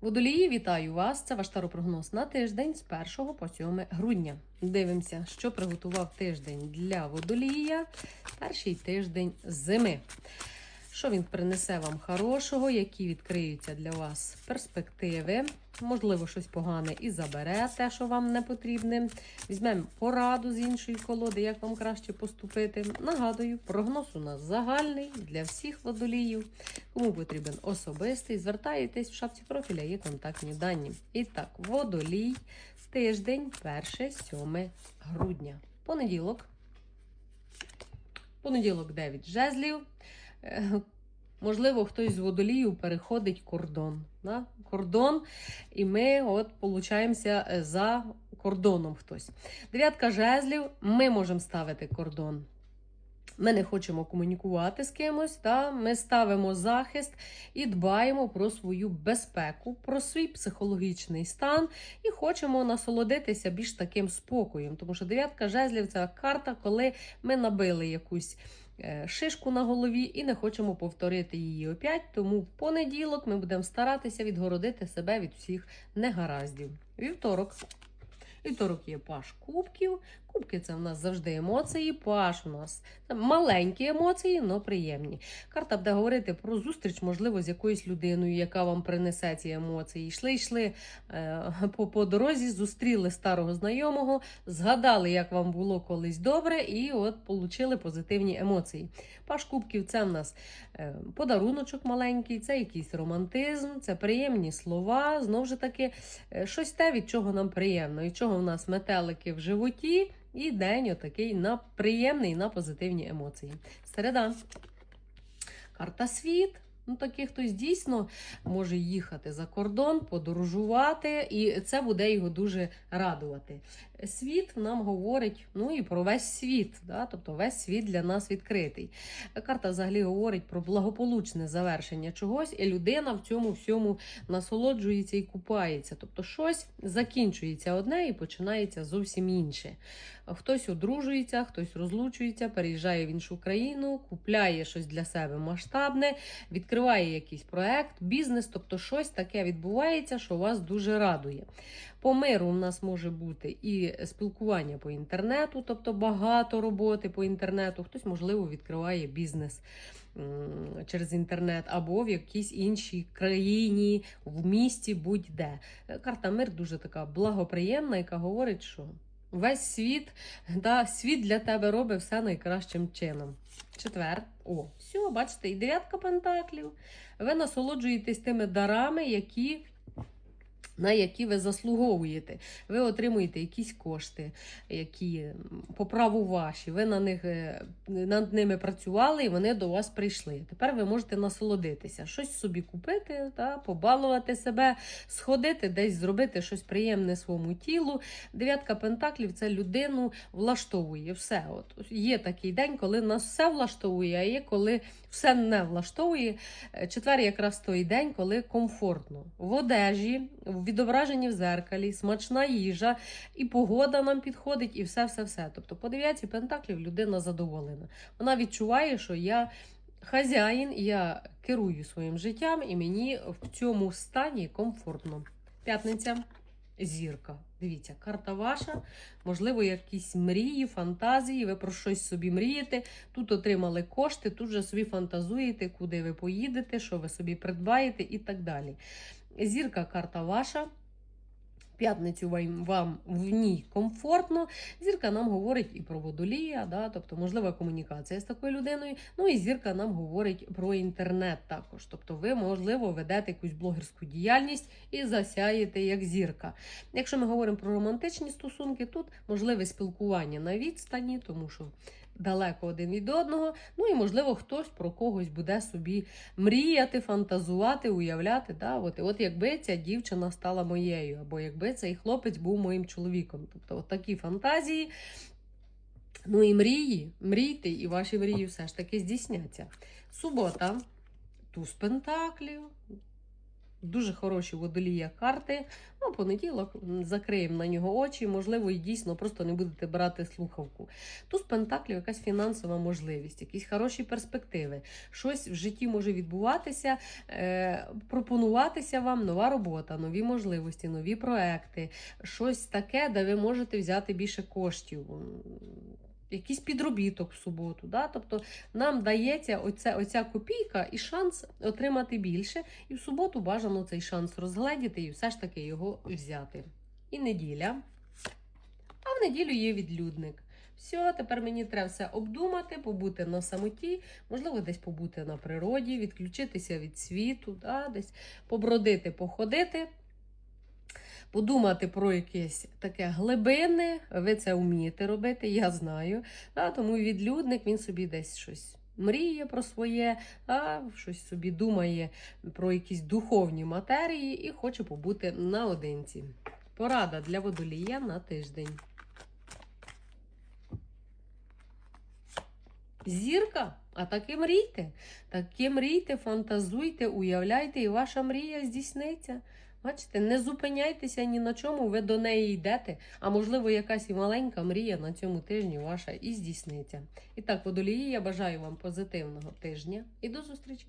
Водолії, вітаю вас! Це ваш таропрогноз на тиждень з 1 по 7 грудня. Дивимося, що приготував тиждень для водолія. Перший тиждень зими. Що він принесе вам хорошого, які відкриються для вас перспективи. Можливо, щось погане і забере те, що вам не потрібне. Візьмемо пораду з іншої колоди, як вам краще поступити. Нагадую, прогноз у нас загальний для всіх водоліїв. Кому потрібен особистий, звертаєтесь в шапці профіля, є контактні дані. І так, водолій, тиждень, 1-7 грудня. Понеділок. Понеділок 9 жезлів. Е, Можливо, хтось з водолію переходить кордон. Да? Кордон, і ми от получаємося за кордоном хтось. Дев'ятка жезлів, ми можемо ставити кордон. Ми не хочемо комунікувати з кимось, да? ми ставимо захист і дбаємо про свою безпеку, про свій психологічний стан і хочемо насолодитися більш таким спокоєм. Тому що дев'ятка жезлів це карта, коли ми набили якусь е, шишку на голові і не хочемо повторити її опять. Тому в понеділок ми будемо старатися відгородити себе від всіх негараздів. Вівторок. Вівторок є паш кубків. Кубки це в нас завжди емоції. Паш у нас маленькі емоції, але приємні. Карта буде говорити про зустріч, можливо, з якоюсь людиною, яка вам принесе ці емоції. Йшли, йшли е, по, по дорозі, зустріли старого знайомого, згадали, як вам було колись добре, і от отримали позитивні емоції. Паш кубків це в нас е, подаруночок маленький, це якийсь романтизм, це приємні слова. Знову ж таки, е, щось те, від чого нам приємно, від чого в нас метелики в животі. І день отакий на приємний на позитивні емоції. Середа. Карта світ. Ну, такий хтось дійсно може їхати за кордон, подорожувати, і це буде його дуже радувати. Світ нам говорить ну і про весь світ, да? тобто весь світ для нас відкритий. Карта взагалі говорить про благополучне завершення чогось, і людина в цьому всьому насолоджується і купається. Тобто щось закінчується одне і починається зовсім інше. Хтось одружується, хтось розлучується, переїжджає в іншу країну, купляє щось для себе масштабне, відкриває якийсь проект, бізнес, тобто щось таке відбувається, що вас дуже радує. По миру у нас може бути і спілкування по інтернету, тобто багато роботи по інтернету. Хтось, можливо, відкриває бізнес через інтернет, або в якійсь іншій країні, в місті, будь-де. Карта мир дуже така благоприємна, яка говорить, що весь світ, да, світ для тебе робить все найкращим чином. Четвер. О, все, бачите, і дев'ятка пентаклів. Ви насолоджуєтесь тими дарами, які на які ви заслуговуєте. Ви отримуєте якісь кошти, які по праву ваші. Ви на них е, над ними працювали і вони до вас прийшли. Тепер ви можете насолодитися, щось собі купити, та, побалувати себе, сходити, десь зробити щось приємне своєму тілу. Дев'ятка пентаклів це людину влаштовує. Все. От Є такий день, коли нас все влаштовує, а є коли все не влаштовує. Е, четвер якраз той день, коли комфортно. В одежі, в відображенні в зеркалі, смачна їжа, і погода нам підходить, і все-все-все. Тобто, по дев'ятці пентаклів людина задоволена. Вона відчуває, що я. Хазяїн, я керую своїм життям, і мені в цьому стані комфортно. П'ятниця зірка. Дивіться, карта ваша, можливо, якісь мрії, фантазії, ви про щось собі мрієте. Тут отримали кошти, тут же собі фантазуєте, куди ви поїдете, що ви собі придбаєте і так далі. Зірка карта ваша п'ятницю вам в ній комфортно. Зірка нам говорить і про водолія, да, тобто можлива комунікація з такою людиною. Ну і зірка нам говорить про інтернет також. Тобто, ви, можливо, ведете якусь блогерську діяльність і засяєте як зірка. Якщо ми говоримо про романтичні стосунки, тут можливе спілкування на відстані, тому що далеко один від одного. Ну і, можливо, хтось про когось буде собі мріяти, фантазувати, уявляти. Да? От, от якби ця дівчина стала моєю, або якби цей хлопець був моїм чоловіком. Тобто, от такі фантазії. Ну і мрії, мрійте, і ваші мрії все ж таки здійсняться. Субота, туз пентаклів. Дуже хороші водолія карти. Ну, понеділок закриємо на нього очі. Можливо, і дійсно просто не будете брати слухавку. Туз Пентаклів якась фінансова можливість, якісь хороші перспективи. Щось в житті може відбуватися, е, пропонуватися вам нова робота, нові можливості, нові проекти, щось таке, де ви можете взяти більше коштів. Якийсь підробіток в суботу. Да? Тобто нам дається оця, оця копійка і шанс отримати більше, і в суботу бажано цей шанс розгледіти і все ж таки його взяти. І неділя. А в неділю є відлюдник. Все, тепер мені треба все обдумати, побути на самоті, можливо, десь побути на природі, відключитися від світу, да, десь побродити, походити, подумати про якесь таке глибинне. Ви це вмієте робити, я знаю. Да, тому відлюдник він собі десь щось мріє про своє, а, щось собі думає про якісь духовні матерії і хоче побути наодинці. Порада для водолія на тиждень. Зірка, а таки мрійте. Таки мрійте, фантазуйте, уявляйте, і ваша мрія здійсниться. Бачите, не зупиняйтеся ні на чому, ви до неї йдете. А можливо, якась і маленька мрія на цьому тижні ваша і здійсниться. І так, водолії, я бажаю вам позитивного тижня і до зустрічі!